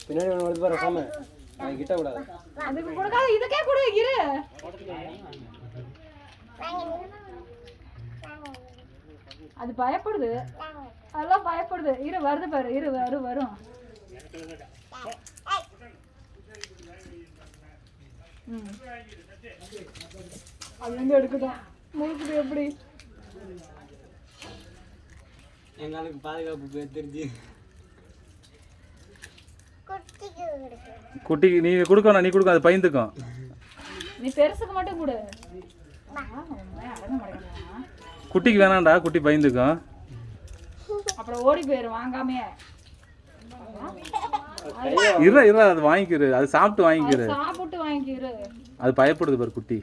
பின்னாடி ஒன்று வருது பாரு சாம. அது கிட்ட விடாது. அதுக்கு கொடுக்காத இதுக்கே கொடு இரு. அது பயப்படுது. அதெல்லாம் பயப்படுது. இரு வருது பாரு இரு வரும். வரும் அது வந்து எடுக்குதான். முழுக்குது எப்படி? எங்களுக்கு பாதுகாப்பு பேர் தெரிஞ்சு. குட்டிக்கு நீ கொடுக்கணும் நீ கொடுக்க அது பயந்துக்கும். நீ பெருசுக்கு மட்டும் கொடு. குட்டிக்கு வேணாம்டா குட்டி பயந்துக்கும். அப்புறம் ஓடி போயிரும் வாங்காமையே. இரு இரு அது வாங்கிக்கிரு அது சாப்பிட்டு வாங்கிக்கிரு. சாப்பிட்டு வாங்கிக்கிரு. அது பயப்படுது பாரு குட்டி.